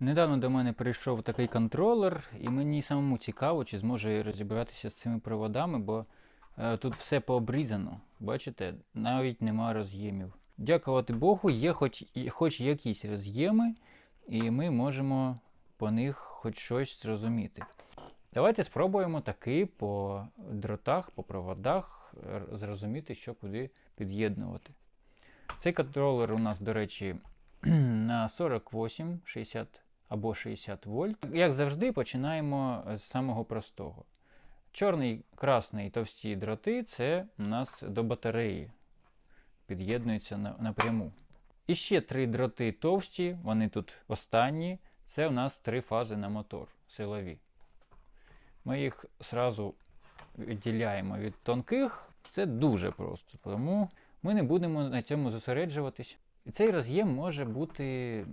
Недавно до мене прийшов такий контролер, і мені самому цікаво, чи зможу я розібратися з цими проводами, бо е, тут все пообрізано. Бачите, навіть нема роз'ємів. Дякувати Богу, є хоч, хоч якісь роз'єми, і ми можемо по них хоч щось зрозуміти. Давайте спробуємо таки по дротах, по проводах зрозуміти, що куди під'єднувати. Цей контролер у нас, до речі, на 48, 60 або 60 вольт. Як завжди, починаємо з самого простого. Чорний, красний товсті дроти це у нас до батареї. Під'єднуються напряму. І ще три дроти товсті, вони тут останні. Це у нас три фази на мотор силові. Ми їх зразу відділяємо від тонких. Це дуже просто, тому ми не будемо на цьому зосереджуватись. І цей роз'єм може бути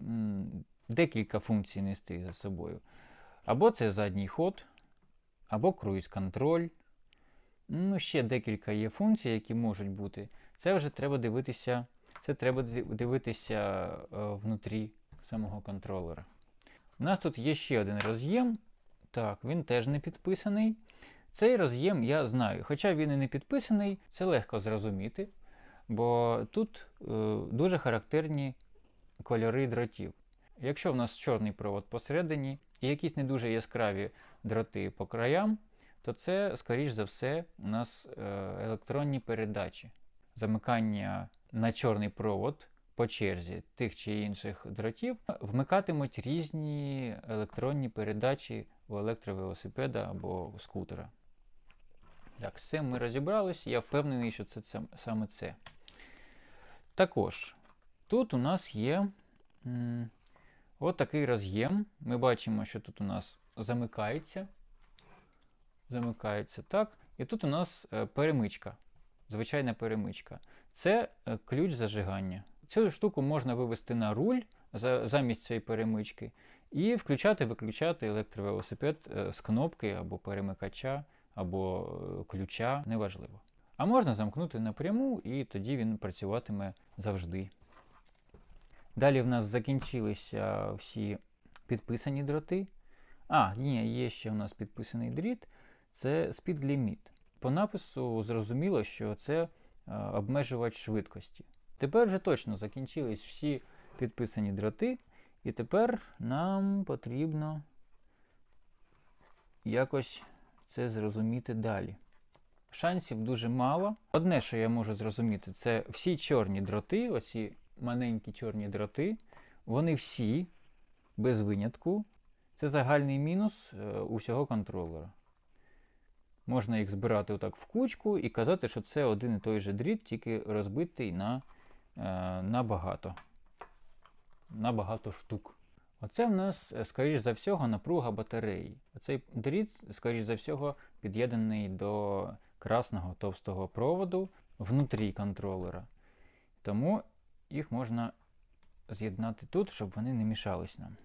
декілька функцій нести за собою. Або це задній ход, або круїз-контроль. Ну, ще декілька є функцій, які можуть бути. Це вже треба дивитися. Це треба дивитися е, внутрі самого контролера. У нас тут є ще один роз'єм. Так, він теж не підписаний. Цей роз'єм я знаю. Хоча він і не підписаний, це легко зрозуміти, бо тут е, дуже характерні кольори дротів. Якщо в нас чорний провод посередині і якісь не дуже яскраві дроти по краям, то це, скоріш за все, у нас е, електронні передачі. Замикання на чорний провод по черзі тих чи інших дротів вмикатимуть різні електронні передачі у електровелосипеда або скутера. Так, з цим ми розібрались. Я впевнений, що це, це саме це. Також тут у нас є от такий роз'єм. Ми бачимо, що тут у нас замикається. Замикається так. І тут у нас е, перемичка. Звичайна перемичка. Це е, ключ зажигання. Цю штуку можна вивести на руль за, замість цієї перемички і включати-виключати електровелосипед е, з кнопки або перемикача, або ключа, неважливо. А можна замкнути напряму, і тоді він працюватиме завжди. Далі в нас закінчилися всі підписані дроти. А, ні, є ще у нас підписаний дріт. Це limit. По напису зрозуміло, що це обмежувач швидкості. Тепер вже точно закінчились всі підписані дроти, і тепер нам потрібно якось це зрозуміти далі. Шансів дуже мало. Одне, що я можу зрозуміти, це всі чорні дроти, оці маленькі чорні дроти, вони всі без винятку. Це загальний мінус е, усього контролера. Можна їх збирати отак в кучку і казати, що це один і той же дріт, тільки розбитий на, е, на багато. На багато штук. Оце в нас, е, скоріш за всього, напруга батареї. Цей дріт, скоріш за всього, під'єднаний до красного товстого проводу внутрі контролера. Тому їх можна з'єднати тут, щоб вони не мішались нам.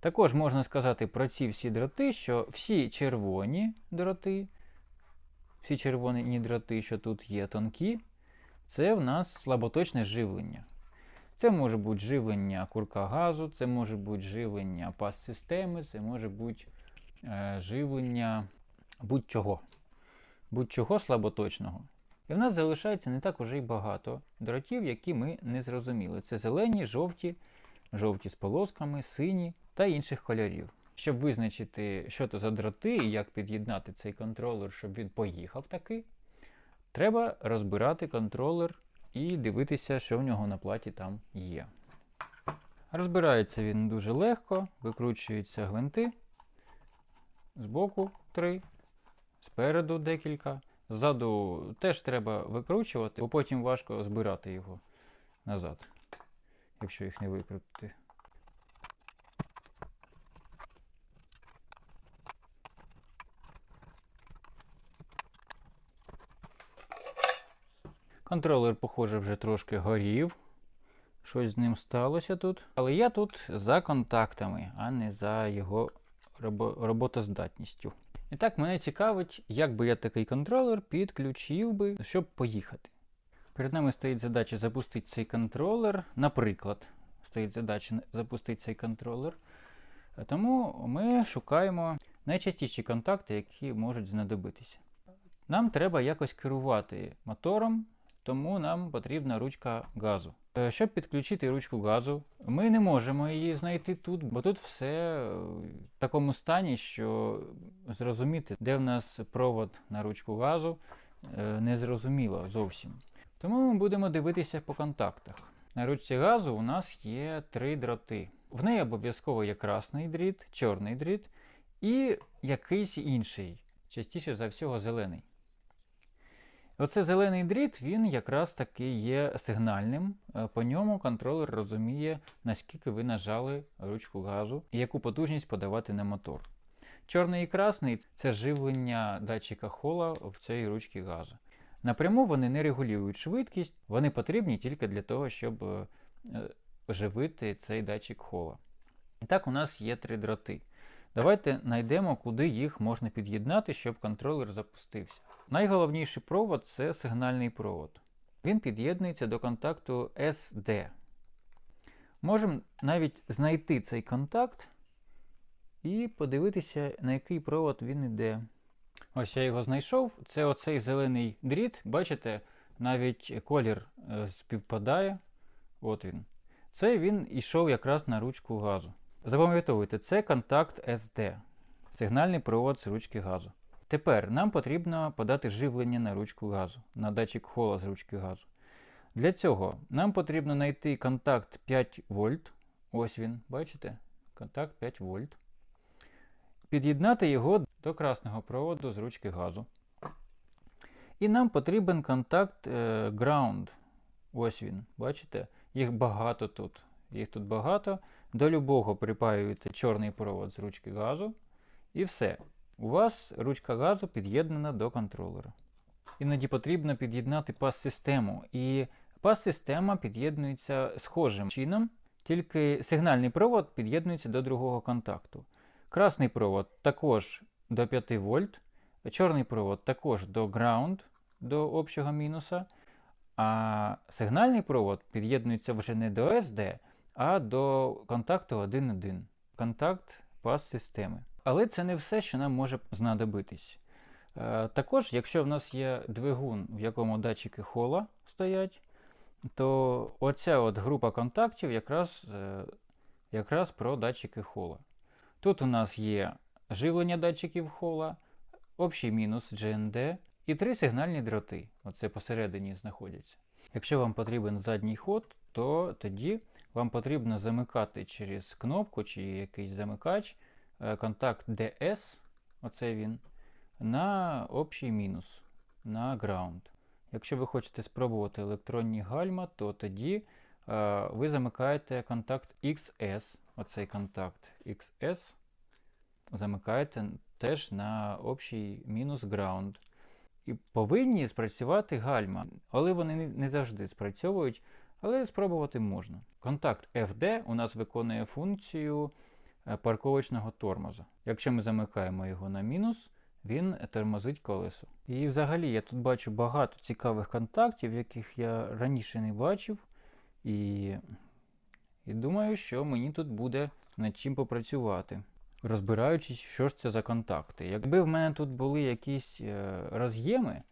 Також можна сказати про ці всі дроти, що всі червоні дроти, всі червоні дроти, що тут є тонкі, це в нас слаботочне живлення. Це може бути живлення курка газу, це може бути живлення пас-системи, це може бути е, живлення будь-чого. Будь-чого слаботочного. І в нас залишається не так уже й багато дротів, які ми не зрозуміли. Це зелені, жовті, жовті з полосками, сині та інших кольорів. Щоб визначити, що то за дроти і як під'єднати цей контролер, щоб він поїхав таки, треба розбирати контролер і дивитися, що в нього на платі там є. Розбирається він дуже легко, викручуються гвинти. Збоку три, спереду декілька. Ззаду теж треба викручувати, бо потім важко збирати його назад, якщо їх не викрутити. Контролер, похоже, вже трошки горів. Щось з ним сталося тут. Але я тут за контактами, а не за його робо- роботоздатністю. І так, мене цікавить, як би я такий контролер підключив би, щоб поїхати. Перед нами стоїть задача запустити цей контролер, наприклад, стоїть задача запустити цей контролер. Тому ми шукаємо найчастіші контакти, які можуть знадобитися. Нам треба якось керувати мотором, тому нам потрібна ручка газу. Е, Щоб підключити ручку газу, ми не можемо її знайти тут, бо тут все е, в такому стані, що зрозуміти, де в нас провод на ручку газу, е, не зрозуміло зовсім. Тому ми будемо дивитися по контактах. На ручці газу у нас є три дроти. В неї обов'язково є красний дріт, чорний дріт і якийсь інший, частіше за всього зелений. Оце зелений дріт, він якраз таки є сигнальним. Е, По ньому контролер розуміє, наскільки ви нажали ручку газу і яку потужність подавати на мотор. Чорний і красний це живлення датчика хола в цій ручці газу. Напряму вони не регулюють швидкість, вони потрібні тільки для того, щоб е, е, живити цей датчик хола. І так, у нас є три дроти. Давайте знайдемо, куди їх можна під'єднати, щоб контролер запустився. Найголовніший провод це сигнальний провод. Він під'єднується до контакту SD. Можемо навіть знайти цей контакт і подивитися, на який провод він йде. Ось я його знайшов. Це оцей зелений дріт. Бачите, навіть колір е, співпадає. От він. Це він йшов якраз на ручку газу. Запам'ятовуйте, це контакт SD, сигнальний провод з ручки газу. Тепер нам потрібно подати живлення на ручку газу, на датчик хола з ручки газу. Для цього нам потрібно знайти контакт 5 вольт. Ось він, бачите? Контакт 5 вольт. Під'єднати його до красного проводу з ручки газу. І нам потрібен контакт е, ground. Ось він, бачите? Їх багато тут. Їх тут багато. До любого припаюєте чорний провод з ручки газу. І все. У вас ручка газу під'єднана до контролера. Іноді потрібно під'єднати пас-систему. І пас-система під'єднується схожим чином, тільки сигнальний провод під'єднується до другого контакту. Красний провод також до 5 вольт, чорний провод також до ground, до общого мінуса. А сигнальний провод під'єднується вже не до SD, а до контакту 1.1. Контакт пас-системи. Але це не все, що нам може знадобитись. Е, Також, якщо в нас є двигун, в якому датчики хола стоять, то оця от група контактів якраз, е, якраз про датчики хола. Тут у нас є живлення датчиків хола, общий мінус GND і три сигнальні дроти. Оце посередині знаходяться. Якщо вам потрібен задній ход, то тоді вам потрібно замикати через кнопку чи якийсь замикач е, контакт DS, оце він, на общий мінус, на ground. Якщо ви хочете спробувати електронні гальма, то тоді е, ви замикаєте контакт XS, оцей контакт XS, замикаєте теж на общий мінус ground. І повинні спрацювати гальма, але вони не- не завжди спрацьовують, але спробувати можна. Контакт FD у нас виконує функцію е, парковочного тормоза. Якщо ми замикаємо його на мінус, він тормозить колесо. І взагалі я тут бачу багато цікавих контактів, яких я раніше не бачив. І, і думаю, що мені тут буде над чим попрацювати. Розбираючись, що ж це за контакти. Якби в мене тут були якісь е, роз'єми,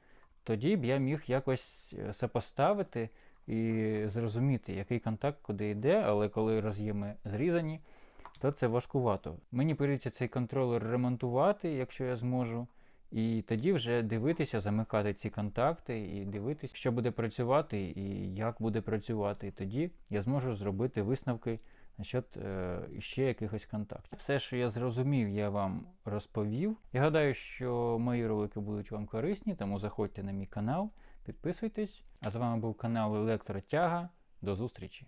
тоді б я міг якось е, сопоставити і зрозуміти, який контакт куди йде, але коли роз'єми зрізані, то це важкувато. Мені прийдеться цей контролер ремонтувати, якщо я зможу. І тоді вже дивитися, замикати ці контакти і дивитися, що буде працювати і як буде працювати. І тоді я зможу зробити висновки насчет е, ще якихось контактів. Все, що я зрозумів, я вам розповів. Я гадаю, що мої ролики будуть вам корисні, тому заходьте на мій канал, підписуйтесь. А з вами був канал Електротяга. До зустрічі!